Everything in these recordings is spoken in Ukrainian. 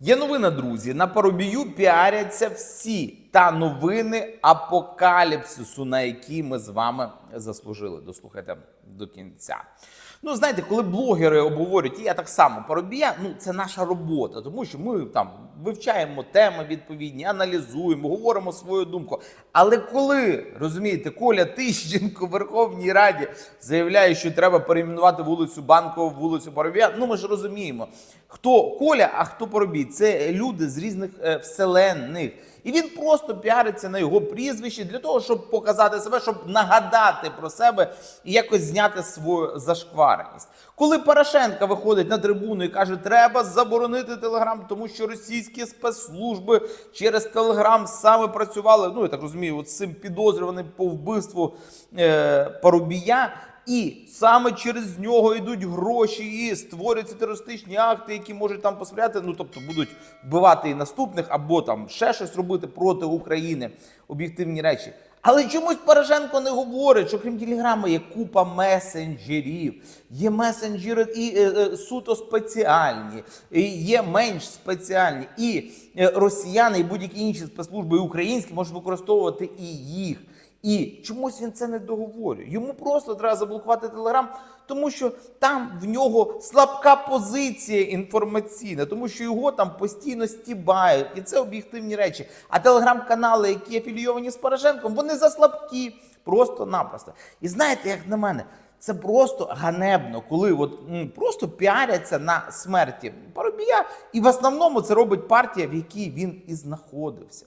Є новина, друзі. На Парубію піаряться всі та новини апокаліпсису, на які ми з вами заслужили. Дослухайте до кінця. Ну, знаєте, коли блогери обговорюють, і я так само Парубія, ну це наша робота, тому що ми там вивчаємо теми відповідні, аналізуємо, говоримо свою думку. Але коли розумієте, Коля Тищенко в Верховній Раді заявляє, що треба перейменувати вулицю Банкову вулицю Боров'я, ну ми ж розуміємо, хто Коля, а хто Парубій. Це люди з різних е, вселенних. І він просто піариться на його прізвищі для того, щоб показати себе, щоб нагадати про себе і якось зняти свою зашквареність. Коли Порошенко виходить на трибуну і каже, треба заборонити телеграм, тому що російські спецслужби через телеграм саме працювали. Ну я так розумію, от з цим підозрюваним по вбивству е, Парубія. І саме через нього йдуть гроші і створюються терористичні акти, які можуть там посприяти. Ну тобто будуть вбивати і наступних, або там ще щось робити проти України. Об'єктивні речі. Але чомусь Порошенко не говорить, що крім телеграми є купа месенджерів, є месенджери і е, е, суто спеціальні, є менш спеціальні, і е, росіяни, і будь-які інші спецслужби і українські можуть використовувати і їх. І чомусь він це не договорює. Йому просто треба заблокувати телеграм, тому що там в нього слабка позиція інформаційна, тому що його там постійно стібають, і це об'єктивні речі. А телеграм-канали, які афілійовані з Порошенком, вони заслабкі, просто-напросто. І знаєте, як на мене, це просто ганебно, коли от, м, просто піаряться на смерті Парубія, і в основному це робить партія, в якій він і знаходився.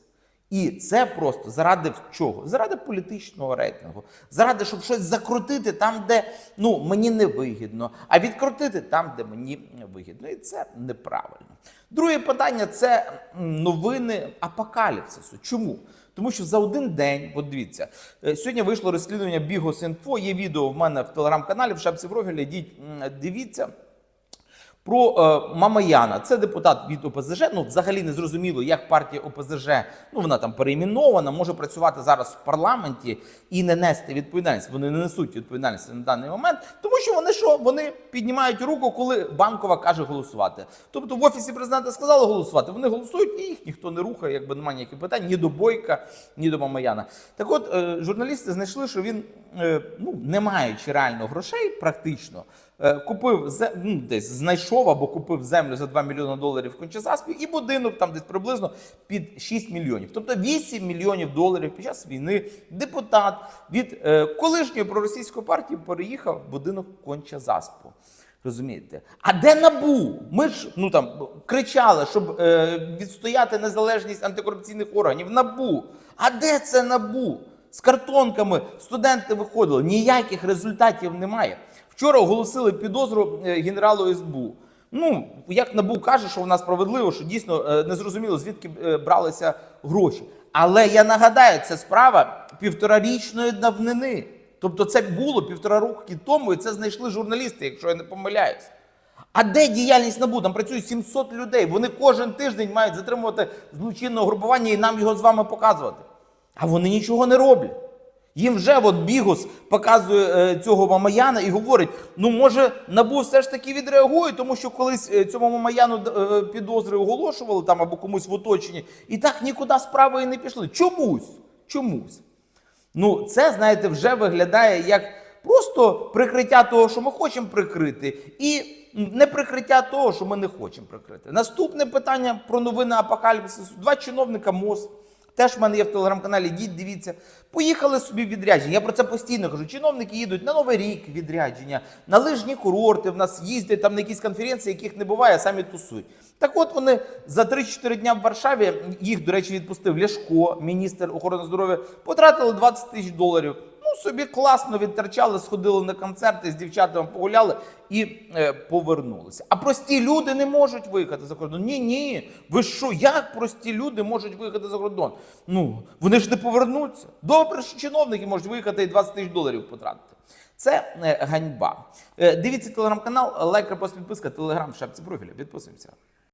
І це просто заради чого? Заради політичного рейтингу, заради, щоб щось закрутити там, де ну мені не вигідно, а відкрутити там, де мені вигідно. І це неправильно. Друге питання це новини апокаліпсису. Чому? Тому що за один день, от дивіться, е, сьогодні вийшло розслідування Бігос.Інфо, Є відео в мене в телеграм-каналі в шапці профіля. Дивіться. Про е, Мамаяна, це депутат від ОПЗЖ. Ну, взагалі не зрозуміло, як партія ОПЗЖ, ну вона там перейменована, може працювати зараз в парламенті і не нести відповідальність. Вони не несуть відповідальності на даний момент, тому що вони що? Вони піднімають руку, коли банкова каже голосувати. Тобто в офісі президента сказали голосувати. Вони голосують, і їх ніхто не рухає, якби немає ніяких питань ні до Бойка, ні до Мамаяна. Так от е, журналісти знайшли, що він, е, ну не маючи реально грошей, практично. Е, Купив ну, десь знайшов або купив землю за 2 мільйони доларів в Кончазаспі і будинок там десь приблизно під 6 мільйонів. Тобто 8 мільйонів доларів під час війни депутат від е, колишньої проросійської партії переїхав в будинок Кончазаспу. Розумієте? А де набу? Ми ж ну там кричали, щоб е, відстояти незалежність антикорупційних органів. Набу. А де це набу? З картонками студенти виходили. Ніяких результатів немає. Вчора оголосили підозру е, генералу СБУ. Ну, як НАБУ каже, що вона справедливо, що дійсно е, незрозуміло, звідки е, бралися гроші. Але я нагадаю, це справа півторарічної давнини. Тобто це було півтора роки тому, і це знайшли журналісти, якщо я не помиляюсь. А де діяльність НАБУ? Там працює 700 людей. Вони кожен тиждень мають затримувати злочинного групування і нам його з вами показувати. А вони нічого не роблять. Їм вже от Бігус показує е, цього Мамаяна і говорить: ну може набу все ж таки відреагує, тому що колись е, цьому Мамаяну е, підозри оголошували там або комусь в оточенні, і так нікуди справи і не пішли. Чомусь. Чомусь. Ну, це, знаєте, вже виглядає як просто прикриття того, що ми хочемо прикрити, і не прикриття того, що ми не хочемо прикрити. Наступне питання про новини апокаліпсису. Два чиновника МОЗ. Теж в мене є в телеграм-каналі, Дід, дивіться. Поїхали собі в відрядження. Я про це постійно кажу. Чиновники їдуть на Новий рік відрядження, на лижні курорти. В нас їздять там на якісь конференції, яких не буває, а самі тусують. Так от вони за 3-4 дня в Варшаві, їх, до речі, відпустив Ляшко, міністр охорони здоров'я, потратили 20 тисяч доларів. Ну, собі класно відтерчали, сходили на концерти з дівчатами погуляли і е, повернулися. А прості люди не можуть виїхати за кордон. Ні, ні. Ви що, як прості люди можуть виїхати за кордон? Ну, вони ж не повернуться. Добре, що чиновники можуть виїхати і 20 тисяч доларів потратити. Це е, ганьба. Е, дивіться телеграм-канал, лайк, репост, підписка, телеграм, шапці профіля. Підписуємося.